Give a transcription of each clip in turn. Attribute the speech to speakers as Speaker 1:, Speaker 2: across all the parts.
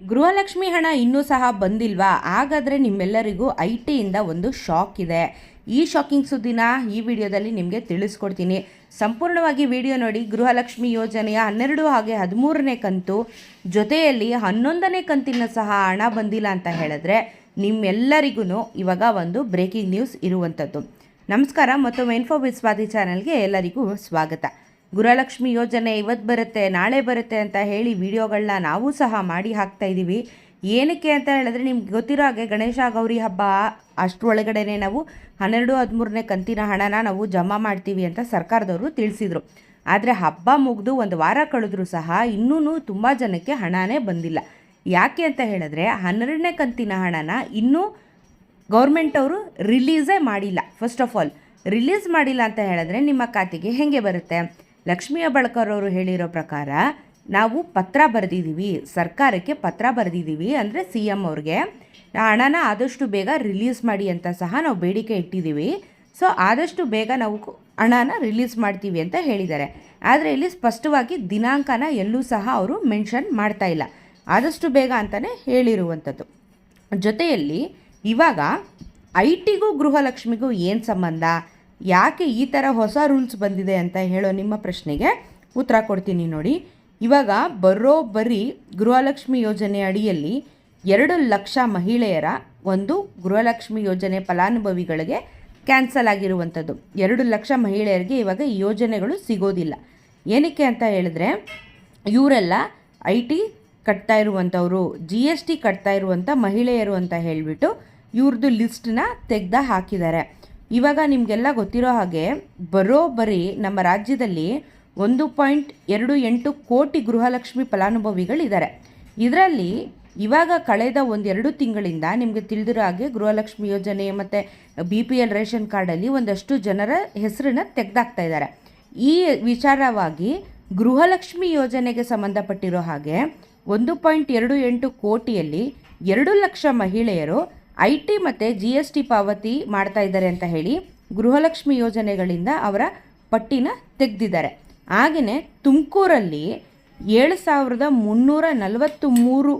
Speaker 1: ಗೃಹಲಕ್ಷ್ಮಿ ಹಣ ಇನ್ನೂ ಸಹ ಬಂದಿಲ್ವಾ? ಹಾಗಾದರೆ ನಿಮ್ಮೆಲ್ಲರಿಗೂ ಐ ಟಿಯಿಂದ ಒಂದು ಶಾಕ್ ಇದೆ. ಈ ಶಾಕಿಂಗ್ ಸುದ್ದಿನ ಈ ವಿಡಿಯೋದಲ್ಲಿ ನಿಮಗೆ ತಿಳಿಸ್ಕೊಡ್ತೀನಿ. ಸಂಪೂರ್ಣವಾಗಿ ವಿಡಿಯೋ ನೋಡಿ. ಗೃಹಲಕ್ಷ್ಮಿ ಯೋಜನೆಯ ಹನ್ನೆರಡು ಹಾಗೆ ಹದಿಮೂರನೇ ಕಂತು, ಜೊತೆಯಲ್ಲಿ ಹನ್ನೊಂದನೇ ಕಂತಿನ ಸಹ ಹಣ ಬಂದಿಲ್ಲ ಅಂತ ಹೇಳಿದ್ರೆ ನಿಮ್ಮೆಲ್ಲರಿಗೂ ಇವಾಗ ಒಂದು ಬ್ರೇಕಿಂಗ್ ನ್ಯೂಸ್ ಇರುವಂಥದ್ದು ನಮಸ್ಕಾರ. ಮತ್ತು ಇನ್ಫೋಬಿಸ್ ಬಿಸ್ವಾದಿ ಚಾನಲ್ಗೆ ಎಲ್ಲರಿಗೂ ಸ್ವಾಗತ. ಗೃಹಲಕ್ಷ್ಮಿ ಯೋಜನೆ ಇವತ್ತು ಬರುತ್ತೆ, ನಾಳೆ ಬರುತ್ತೆ ಅಂತ ಹೇಳಿ ವಿಡಿಯೋಗಳನ್ನ ನಾವು ಸಹ ಮಾಡಿ ಹಾಕ್ತಾ ಇದ್ದೀವಿ ಏನಕ್ಕೆ ಅಂತ ಹೇಳಿದ್ರೆ ನಿಮ್ಗೆ ಗೊತ್ತಿರೋ ಹಾಗೆ ಗಣೇಶ ಗೌರಿ ಹಬ್ಬ ಅಷ್ಟರೊಳಗಡೆ ನಾವು ಹನ್ನೆರಡು, ಹದಿಮೂರನೇ ಕಂತಿನ ಹಣನ ನಾವು ಜಮಾ ಮಾಡ್ತೀವಿ ಅಂತ ಸರ್ಕಾರದವರು ತಿಳಿಸಿದರು. ಆದರೆ ಹಬ್ಬ ಮುಗಿದು ಒಂದು ವಾರ ಕಳೆದ್ರೂ ಸಹ ಇನ್ನೂ ತುಂಬ ಜನಕ್ಕೆ ಹಣನೇ ಬಂದಿಲ್ಲ. ಯಾಕೆ ಅಂತ ಹೇಳಿದ್ರೆ ಹನ್ನೆರಡನೇ ಕಂತಿನ ಹಣನ ಇನ್ನೂ ಗೌರ್ಮೆಂಟ್ ಅವರು ರಿಲೀಸೇ ಮಾಡಿಲ್ಲ. ಫಸ್ಟ್ ಆಫ್ ಆಲ್, ರಿಲೀಸ್ ಮಾಡಿಲ್ಲ ಅಂತ ಹೇಳಿದ್ರೆ ನಿಮ್ಮ ಖಾತೆಗೆ ಹೇಗೆ ಬರುತ್ತೆ? ಲಕ್ಷ್ಮೀ ಅವರು ಹೇಳಿರೋ ಪ್ರಕಾರ, ನಾವು ಪತ್ರ ಬರೆದಿದ್ದೀವಿ ಸರ್ಕಾರಕ್ಕೆ ಪತ್ರ ಬರೆದಿದ್ದೀವಿ ಅಂದರೆ ಸಿ ಎಂ ಅವ್ರಿಗೆ, ಹಣನ ಆದಷ್ಟು ಬೇಗ ರಿಲೀಸ್ ಮಾಡಿ ಅಂತ ಸಹ ನಾವು ಬೇಡಿಕೆ ಇಟ್ಟಿದ್ದೀವಿ ಸೊ, ಆದಷ್ಟು ಬೇಗ ನಾವು ಹಣನ ರಿಲೀಸ್ ಮಾಡ್ತೀವಿ ಅಂತ ಹೇಳಿದ್ದಾರೆ. ಆದರೆ ಇಲ್ಲಿ ಸ್ಪಷ್ಟವಾಗಿ ದಿನಾಂಕನ ಎಲ್ಲೂ ಸಹ ಅವರು ಮೆನ್ಷನ್ ಮಾಡ್ತಾ ಇಲ್ಲ. ಆದಷ್ಟು ಬೇಗ ಅಂತಲೇ ಹೇಳಿರುವಂಥದ್ದು. ಜೊತೆಯಲ್ಲಿ ಇವಾಗ ಐ ಟಿಗೂ ಗೃಹಲಕ್ಷ್ಮಿಗೂ ಏನು ಸಂಬಂಧ? ಯಾಕೆ ಈ ಥರ ಹೊಸ ರೂಲ್ಸ್ ಬಂದಿದೆ ಅಂತ ಹೇಳೋ ನಿಮ್ಮ ಪ್ರಶ್ನೆಗೆ ಉತ್ತರ ಕೊಡ್ತೀನಿ ನೋಡಿ. ಇವಾಗ ಬರೋಬ್ಬರಿ ಗೃಹಲಕ್ಷ್ಮಿ ಯೋಜನೆ ಅಡಿಯಲ್ಲಿ ಎರಡು ಲಕ್ಷ ಮಹಿಳೆಯರ ಒಂದು ಗೃಹಲಕ್ಷ್ಮಿ ಯೋಜನೆ ಫಲಾನುಭವಿಗಳಿಗೆ ಕ್ಯಾನ್ಸಲ್ ಆಗಿರುವಂಥದ್ದು. ಎರಡು ಲಕ್ಷ ಮಹಿಳೆಯರಿಗೆ ಇವಾಗ ಈ ಯೋಜನೆಗಳು ಸಿಗೋದಿಲ್ಲ. ಏನಕ್ಕೆ ಅಂತ ಹೇಳಿದ್ರೆ, ಇವರೆಲ್ಲ ಐ ಟಿ ಕಟ್ತಾ ಇರುವಂಥವ್ರು, ಜಿ ಎಸ್ ಟಿ ಕಟ್ತಾ ಇರುವಂಥ ಮಹಿಳೆಯರು ಅಂತ ಹೇಳಿಬಿಟ್ಟು ಇವ್ರದ್ದು ಲಿಸ್ಟನ್ನ ತೆಗೆದ ಹಾಕಿದ್ದಾರೆ. ಇವಾಗ ನಿಮಗೆಲ್ಲ ಗೊತ್ತಿರೋ ಹಾಗೆ ಬರೋಬ್ಬರಿ ನಮ್ಮ ರಾಜ್ಯದಲ್ಲಿ ಒಂದು ಪಾಯಿಂಟ್ ಎರಡು ಎಂಟು ಕೋಟಿ ಗೃಹಲಕ್ಷ್ಮಿ ಫಲಾನುಭವಿಗಳಿದ್ದಾರೆ. ಇದರಲ್ಲಿ ಇವಾಗ ಕಳೆದ ಒಂದೆರಡು ತಿಂಗಳಿಂದ ನಿಮಗೆ ತಿಳಿದಿರೋ ಹಾಗೆ ಗೃಹಲಕ್ಷ್ಮಿ ಯೋಜನೆ ಮತ್ತು ಬಿ ಪಿ ಎಲ್ ರೇಷನ್ ಕಾರ್ಡಲ್ಲಿ ಒಂದಷ್ಟು ಜನರ ಹೆಸರನ್ನ ತೆಗೆದಾಕ್ತಾ ಇದ್ದಾರೆ. ಈ ವಿಚಾರವಾಗಿ ಗೃಹಲಕ್ಷ್ಮಿ ಯೋಜನೆಗೆ ಸಂಬಂಧಪಟ್ಟಿರೋ ಹಾಗೆ ಒಂದು ಪಾಯಿಂಟ್ ಎರಡು ಎಂಟು ಕೋಟಿಯಲ್ಲಿ ಎರಡು ಲಕ್ಷ ಮಹಿಳೆಯರು ಐ ಟಿ ಮತ್ತು ಜಿ ಎಸ್ ಟಿ ಪಾವತಿ ಮಾಡ್ತಾ ಇದ್ದಾರೆ ಅಂತ ಹೇಳಿ ಗೃಹಲಕ್ಷ್ಮಿ ಯೋಜನೆಗಳಿಂದ ಅವರ ಪಟ್ಟಿನ ತೆಗೆದಿದ್ದಾರೆ. ಹಾಗೆಯೇ ತುಮಕೂರಲ್ಲಿ ಏಳು ಸಾವಿರದ ಮುನ್ನೂರ ನಲವತ್ತು ಮೂರು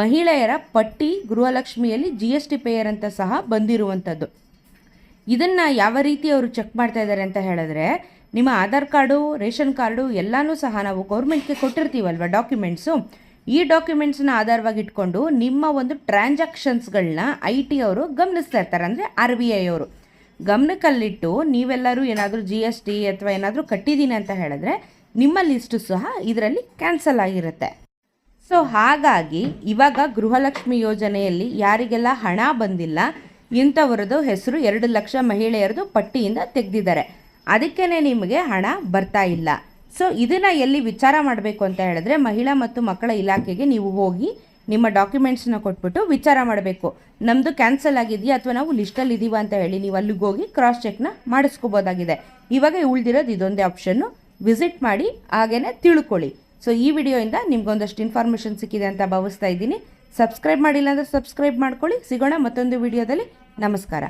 Speaker 1: ಮಹಿಳೆಯರ ಪಟ್ಟಿ ಗೃಹಲಕ್ಷ್ಮಿಯಲ್ಲಿ ಜಿ ಎಸ್ ಟಿ ಪೇಯರ್ ಅಂತ ಸಹ ಬಂದಿರುವಂಥದ್ದು. ಇದನ್ನು ಯಾವ ರೀತಿ ಅವರು ಚೆಕ್ ಮಾಡ್ತಾ ಇದ್ದಾರೆ ಅಂತ ಹೇಳಿದ್ರೆ, ನಿಮ್ಮ ಆಧಾರ್ ಕಾರ್ಡು, ರೇಷನ್ ಕಾರ್ಡು ಎಲ್ಲನೂ ಸಹ ನಾವು ಗೌರ್ಮೆಂಟ್ಗೆ ಕೊಟ್ಟಿರ್ತೀವಲ್ವ ಡಾಕ್ಯುಮೆಂಟ್ಸು? ಈ ಡಾಕ್ಯುಮೆಂಟ್ಸ್ನ ಆಧಾರವಾಗಿ ಇಟ್ಕೊಂಡು ನಿಮ್ಮ ಒಂದು ಟ್ರಾನ್ಸಾಕ್ಷನ್ಸ್ಗಳನ್ನ ಐ ಟಿ ಅವರು ಗಮನಿಸ್ತಾ ಇರ್ತಾರೆ. ಅಂದರೆ ಆರ್ ಬಿ ಐ ಅವರು. ಗಮನಕ್ಕಲ್ಲಿಟ್ಟು ನೀವೆಲ್ಲರೂ ಏನಾದರೂ ಜಿ ಎಸ್ ಟಿ ಅಥವಾ ಏನಾದರೂ ಕಟ್ಟಿದ್ದೀನಿ ಅಂತ ಹೇಳಿದ್ರೆ ನಿಮ್ಮ ಲಿಸ್ಟು ಸಹ ಇದರಲ್ಲಿ ಕ್ಯಾನ್ಸಲ್ ಆಗಿರುತ್ತೆ. ಸೊ ಹಾಗಾಗಿ ಇವಾಗ ಗೃಹಲಕ್ಷ್ಮಿ ಯೋಜನೆಯಲ್ಲಿ ಯಾರಿಗೆಲ್ಲ ಹಣ ಬಂದಿಲ್ಲ, ಇಂಥವರದು ಹೆಸರು ಎರಡು ಲಕ್ಷ ಮಹಿಳೆಯರದು ಪಟ್ಟಿಯಿಂದ ತೆಗೆದಿದ್ದಾರೆ. ಅದಕ್ಕೇ ನಿಮಗೆ ಹಣ ಬರ್ತಾ ಇಲ್ಲ. ಸೊ ಇದನ್ನು ಎಲ್ಲಿ ವಿಚಾರ ಮಾಡಬೇಕು ಅಂತ ಹೇಳಿದ್ರೆ ಮಹಿಳಾ ಮತ್ತು ಮಕ್ಕಳ ಇಲಾಖೆಗೆ ನೀವು ಹೋಗಿ ನಿಮ್ಮ ಡಾಕ್ಯುಮೆಂಟ್ಸನ್ನ ಕೊಟ್ಬಿಟ್ಟು ವಿಚಾರ ಮಾಡಬೇಕು. ನಮ್ಮದು ಕ್ಯಾನ್ಸಲ್ ಆಗಿದೆಯಾ ಅಥವಾ ನಾವು ಲಿಸ್ಟಲ್ಲಿ ಇದ್ದೀವಾ ಅಂತ ಹೇಳಿ ನೀವು ಅಲ್ಲಿಗೆ ಹೋಗಿ ಕ್ರಾಸ್ ಚೆಕ್ನ ಮಾಡಿಸ್ಕೋಬೋದಾಗಿದೆ. ಇವಾಗ ಉಳಿದಿರೋದು ಇದೊಂದೇ ಆಪ್ಷನ್ನು ವಿಸಿಟ್ ಮಾಡಿ ಹಾಗೇ ತಿಳ್ಕೊಳ್ಳಿ. ಸೊ ಈ ವಿಡಿಯೋಯಿಂದ ನಿಮ್ಗೊಂದಷ್ಟು ಇನ್ಫಾರ್ಮೇಷನ್ ಸಿಕ್ಕಿದೆ ಅಂತ ಭಾವಿಸ್ತಾ ಇದ್ದೀನಿ. ಸಬ್ಸ್ಕ್ರೈಬ್ ಮಾಡಿಲ್ಲ ಅಂದರೆ ಸಬ್ಸ್ಕ್ರೈಬ್ ಮಾಡ್ಕೊಳ್ಳಿ. ಸಿಗೋಣ ಮತ್ತೊಂದು ವಿಡಿಯೋದಲ್ಲಿ. ನಮಸ್ಕಾರ.